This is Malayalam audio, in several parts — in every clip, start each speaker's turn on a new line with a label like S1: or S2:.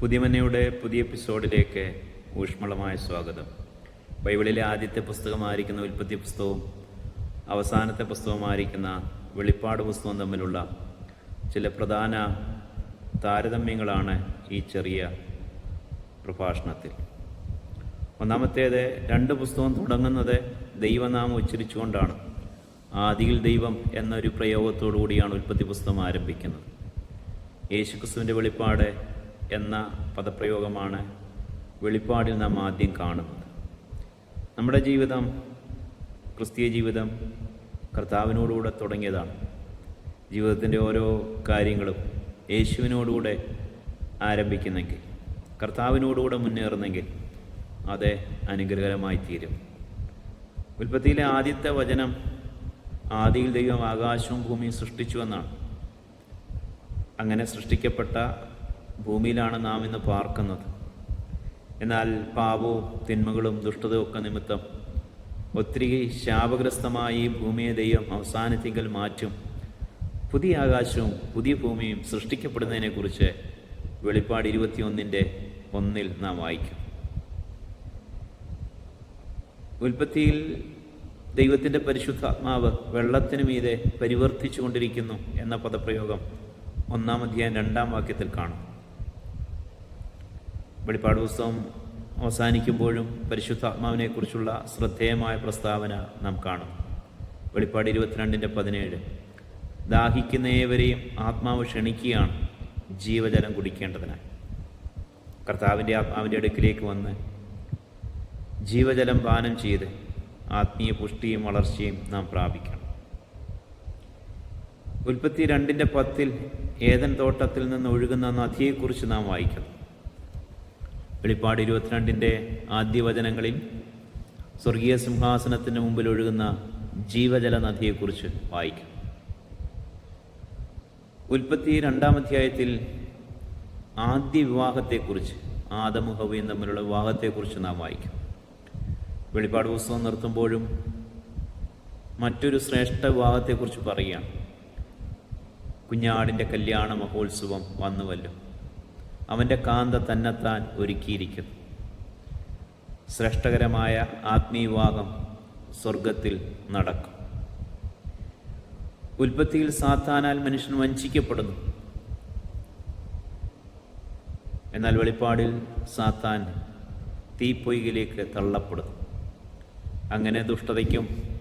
S1: പുതിയമനയുടെ പുതിയ എപ്പിസോഡിലേക്ക് ഊഷ്മളമായ സ്വാഗതം. ബൈബിളിലെ ആദ്യത്തെ പുസ്തകമായിരിക്കുന്ന ഉൽപ്പത്തി പുസ്തകവും അവസാനത്തെ പുസ്തകമായിരിക്കുന്ന വെളിപ്പാട് പുസ്തകവും തമ്മിലുള്ള ചില പ്രധാന താരതമ്യങ്ങളാണ് ഈ ചെറിയ പ്രഭാഷണത്തിൽ. ഒന്നാമത്തേത് രണ്ട് പുസ്തകം തുടങ്ങുന്നത് ദൈവനാമം ഉച്ചരിച്ചുകൊണ്ടാണ്. ആദിയിൽ ദൈവം എന്നൊരു പ്രയോഗത്തോടു കൂടിയാണ് ഉൽപ്പത്തി പുസ്തകം ആരംഭിക്കുന്നത്. യേശുക്രിസ്തുവിന്റെ വെളിപ്പാട് എന്ന പദപ്രയോഗമാണ് വെളിപ്പാടിൽ നാം ആദ്യം കാണുന്നത്. നമ്മുടെ ജീവിതം ക്രിസ്തീയ ജീവിതം കർത്താവിനോടുകൂടെ തുടങ്ങിയതാണ്. ജീവിതത്തിന്റെ ഓരോ കാര്യങ്ങളും യേശുവിനോടുകൂടെ ആരംഭിക്കുന്നെങ്കിൽ കർത്താവിനോടുകൂടെ മുന്നേറുന്നെങ്കിൽ അത് അനുഗ്രഹകരമായി തീരും. ഉൽപ്പത്തിയിലെ ആദ്യത്തെ വചനം ആദിയിൽ ദൈവം ആകാശവും ഭൂമിയും സൃഷ്ടിച്ചു എന്നാണ്. അങ്ങനെ സൃഷ്ടിക്കപ്പെട്ട ഭൂമിയിലാണ് നാം ഇന്ന് പാർക്കുന്നത്. എന്നാൽ പാപവും തിന്മകളും ദുഷ്ടതയും ഒക്കെ നിമിത്തം ഒത്തിരി ശാപഗ്രസ്തമായി ഭൂമിയെ ദൈവം അവസാനത്തിങ്കൽ മാറ്റും. പുതിയ ആകാശവും പുതിയ ഭൂമിയും സൃഷ്ടിക്കപ്പെടുന്നതിനെക്കുറിച്ച് വെളിപ്പാട് ഇരുപത്തിയൊന്നിന്റെ ഒന്നിൽ നാം വായിക്കും. ഉൽപ്പത്തിയിൽ ദൈവത്തിന്റെ പരിശുദ്ധാത്മാവ് വെള്ളത്തിന് മീതെ പരിവർത്തിച്ചു കൊണ്ടിരിക്കുന്നു എന്ന പദപ്രയോഗം ഒന്നാം അധ്യായം രണ്ടാം വാക്യത്തിൽ കാണും. വെളിപ്പാട് പുസ്തകം അവസാനിക്കുമ്പോഴും പരിശുദ്ധാത്മാവിനെക്കുറിച്ചുള്ള ശ്രദ്ധേയമായ പ്രസ്താവന നാം കാണും. വെളിപ്പാട് ഇരുപത്തിരണ്ടിന്റെ പതിനേഴ്. ദാഹിക്കുന്ന ഏവരെയും ആത്മാവ് ക്ഷണിക്കുകയാണ് ജീവജലം കുടിക്കേണ്ടതിനായി കർത്താവിന്റെ ആത്മാവിന്റെ അടുക്കിലേക്ക് വന്ന് ജീവജലം പാനം ചെയ്ത് ആത്മീയ പുഷ്ടിയും വളർച്ചയും നാം പ്രാപിക്കണം. ഉൽപ്പത്തി രണ്ടിന്റെ പത്തിൽ ഏതൻ തോട്ടത്തിൽ നിന്ന് ഒഴുകുന്ന നദിയെക്കുറിച്ച് നാം വായിക്കണം വെളിപ്പാട് ഇരുപത്തിരണ്ടിന്റെ ആദ്യ വചനങ്ങളിൽ സ്വർഗീയ സിംഹാസനത്തിന് മുമ്പിൽ ഒഴുകുന്ന ജീവജല നദിയെക്കുറിച്ച് വായിക്കും. ഉൽപ്പത്തി രണ്ടാം അധ്യായത്തിൽ ആദ്യ വിവാഹത്തെക്കുറിച്ച് ആദമും ഹവയും തമ്മിലുള്ള വിവാഹത്തെക്കുറിച്ച് നാം വായിക്കും. വെളിപ്പാട് പുസ്തകം നിർത്തുമ്പോഴും മറ്റൊരു ശ്രേഷ്ഠ വിവാഹത്തെക്കുറിച്ച് പറയുകയാണ്. കുഞ്ഞാടിന്റെ കല്യാണ മഹോത്സവം വന്നുവല്ലോ. അവന്റെ കാന്ത തന്നെത്താൻ ഒരുക്കിയിരിക്കുന്നു. ശ്രേഷ്ഠകരമായ ആത്മീയവാദം സ്വർഗത്തിൽ നടക്കും. ഉൽപ്പത്തിയിൽ സാത്താനാൽ മനുഷ്യൻ വഞ്ചിക്കപ്പെടുന്നു. എന്നാൽ വെളിപ്പാടിൽ സാത്താൻ തീപ്പൊയ്കിലേക്ക് തള്ളപ്പെടുന്നു. അങ്ങനെ ദുഷ്ടതയ്ക്കും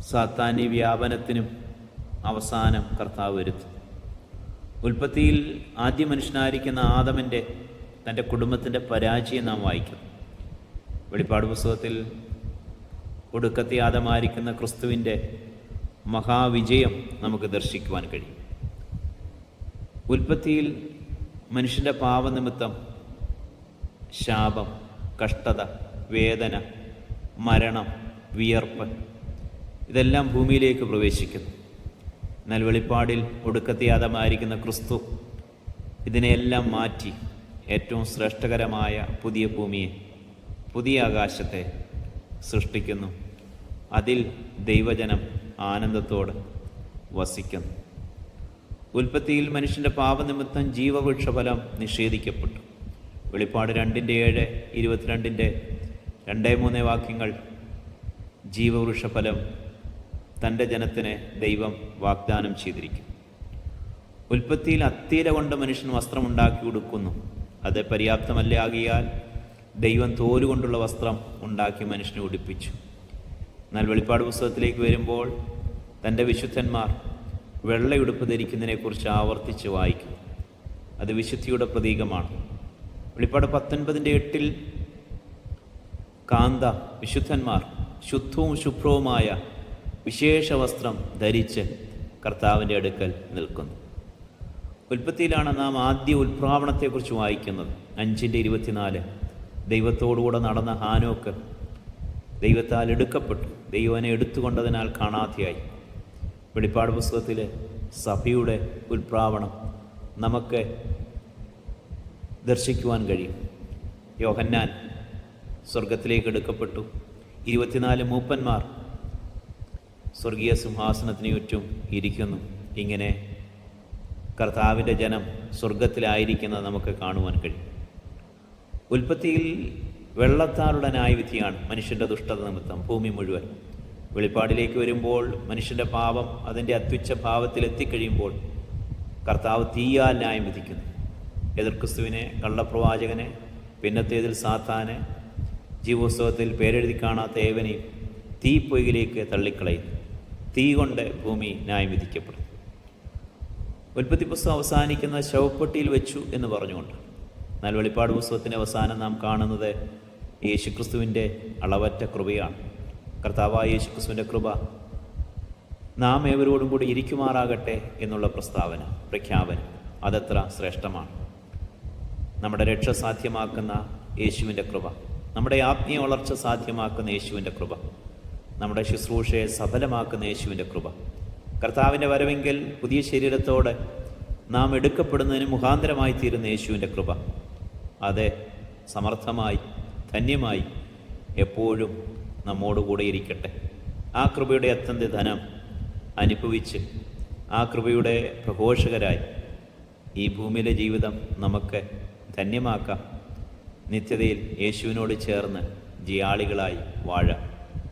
S1: സാത്താനി വ്യാപനത്തിനും അവസാനം കർത്താവ് വരുത്തും ഉൽപ്പത്തിയിൽ ആദ്യ മനുഷ്യനായിരിക്കുന്ന ആദമന്റെ തന്റെ കുടുംബത്തിന്റെ പരാജയം നാം വായിക്കും. വെളിപ്പാട് പുസ്തകത്തിൽ ഒടുക്കത്തെ ആദമായിരിക്കുന്ന ക്രിസ്തുവിന്റെ മഹാവിജയം നമുക്ക് ദർശിക്കുവാൻ കഴിയും. ഉൽപ്പത്തിയിൽ മനുഷ്യന്റെ പാപനിമിത്തം ശാപം കഷ്ടത വേദന മരണം വിയർപ്പ് ഇതെല്ലാം ഭൂമിയിലേക്ക് പ്രവേശിക്കുന്നു. എന്നാൽ വെളിപ്പാടിൽ ഒടുക്കത്തെ ക്രിസ്തു ഇതിനെയെല്ലാം മാറ്റി ഏറ്റവും ശ്രേഷ്ഠകരമായ പുതിയ ഭൂമിയെ പുതിയ ആകാശത്തെ സൃഷ്ടിക്കുന്നു. അതിൽ ദൈവജനം ആനന്ദത്തോടെ വസിക്കുന്നു. ഉൽപ്പത്തിയിൽ മനുഷ്യന്റെ പാപനിമിത്തം ജീവവൃക്ഷഫലം നിഷേധിക്കപ്പെട്ടു. വെളിപ്പാട് രണ്ടിന്റെ ഏഴ് ഇരുപത്തിരണ്ടിന്റെ രണ്ടേ മൂന്നേ വാക്യങ്ങൾ ജീവവൃക്ഷഫലം തന്റെ ജനത്തിന് ദൈവം വാഗ്ദാനം ചെയ്തിരിക്കും. ഉൽപ്പത്തിയിൽ അത്തീര കൊണ്ട് മനുഷ്യൻ വസ്ത്രം ഉണ്ടാക്കി കൊടുക്കുന്നു അത് പര്യാപ്തമല്ലേ ആകിയാൽ? ദൈവം തോലുകൊണ്ടുള്ള വസ്ത്രം ഉണ്ടാക്കി മനുഷ്യനെ ഉടുപ്പിച്ചു. എന്നാൽ വെളിപ്പാട് പുസ്തകത്തിലേക്ക് വരുമ്പോൾ തന്റെ വിശുദ്ധന്മാർ വെള്ളയുടുപ്പ് ധരിക്കുന്നതിനെക്കുറിച്ച് ആവർത്തിച്ച് വായിക്കും. അത് വിശുദ്ധിയുടെ പ്രതീകമാണ്. വെളിപ്പാട് പത്തൊൻപതിന്റെ എട്ടിൽ കാന്ത വിശുദ്ധന്മാർ ശുദ്ധവും ശുഭ്രവുമായ വിശേഷ വസ്ത്രം ധരിച്ച് കർത്താവിന്റെ അടുക്കൽ നിൽക്കുന്നു. ഉൽപ്പത്തിയിലാണ് നാം ആദ്യ ഉൽപ്രാവണത്തെക്കുറിച്ച് വായിക്കുന്നത്. അഞ്ചിന്റെ ഇരുപത്തിനാല്. ദൈവത്തോടുകൂടെ നടന്ന ഹാനോക്ക് ദൈവത്താൽ എടുക്കപ്പെട്ടു. ദൈവനെ എടുത്തുകൊണ്ടതിനാൽ കാണാതെയായി. വെളിപ്പാട് പുസ്തകത്തിലെ സഭയുടെ ഉൽപ്രാവണം നമുക്ക് ദർശിക്കുവാൻ കഴിയും. യോഹന്നാൻ സ്വർഗത്തിലേക്ക് എടുക്കപ്പെട്ടു. ഇരുപത്തിനാല് മൂപ്പന്മാർ സ്വർഗീയ സിംഹാസനത്തിന് ചുറ്റും ഇരിക്കുന്നു. ഇങ്ങനെ കർത്താവിന്റെ ജനം സ്വർഗത്തിലായിരിക്കുന്നത് നമുക്ക് കാണുവാൻ കഴിയും. ഉൽപ്പത്തിയിൽ വെള്ളത്താലുള്ള ന്യായവിധിയാണ് മനുഷ്യന്റെ ദുഷ്ടത നിമിത്തം ഭൂമി മുഴുവൻ. വെളിപ്പാടിലേക്ക് വരുമ്പോൾ മനുഷ്യന്റെ പാപം അതിന്റെ അത്യുച്ച ഭാവത്തിൽ എത്തിക്കഴിയുമ്പോൾ കർത്താവ് തീയാൽ ന്യായം വിധിക്കുന്നു. എതിർ ക്രിസ്തുവിനെ കള്ളപ്രവാചകനെ പിന്നത്തേതിൽ സാത്താനെ ജീവോത്സവത്തിൽ പേരെഴുതി കാണാത്ത ഏവനെയും തീപ്പൊയിലേക്ക് തള്ളിക്കളയുന്നു. തീ കൊണ്ട് ഭൂമി ന്യായം വിധിക്കപ്പെടും. ഉൽപ്പത്തി പുസ്തകം അവസാനിക്കുന്ന ശവപ്പെട്ടിയിൽ വെച്ചു എന്ന് പറഞ്ഞുകൊണ്ട് എന്നാൽ വെളിപ്പാട് പുസ്തകത്തിന്റെ അവസാനം നാം കാണുന്നത് യേശുക്രിസ്തുവിന്റെ അളവറ്റ കൃപയാണ്. കർത്താവായ യേശുക്രിസ്തുവിന്റെ കൃപ നാം ഏവരോടും കൂടി ഇരിക്കുമാറാകട്ടെ എന്നുള്ള പ്രസ്താവന പ്രഖ്യാപനം അതത്ര ശ്രേഷ്ഠമാണ്. നമ്മുടെ രക്ഷ സാധ്യമാക്കുന്ന യേശുവിന്റെ കൃപ നമ്മുടെ ആത്മീയ വളർച്ച സാധ്യമാക്കുന്ന യേശുവിന്റെ കൃപ നമ്മുടെ ശുശ്രൂഷയെ സഫലമാക്കുന്ന യേശുവിന്റെ കൃപ. കർത്താവിന്റെ വരവെങ്കിൽ പുതിയ ശരീരത്തോടെ നാം എടുക്കപ്പെടുന്നതിന് മുഖാന്തരമായി തീരുന്ന യേശുവിന്റെ കൃപ. അതെ സമർത്ഥമായി ധന്യമായി എപ്പോഴും നമ്മോടുകൂടെ ഇരിക്കട്ടെ. ആ കൃപയുടെ അത്യന്ത ധനം അനുഭവിച്ച് ആ കൃപയുടെ പ്രഘോഷകരായി ഈ ഭൂമിയിലെ ജീവിതം നമുക്ക് ധന്യമാക്കാം. നിത്യതയിൽ യേശുവിനോട് ചേർന്ന് ജിയാളികളായി വാഴാം.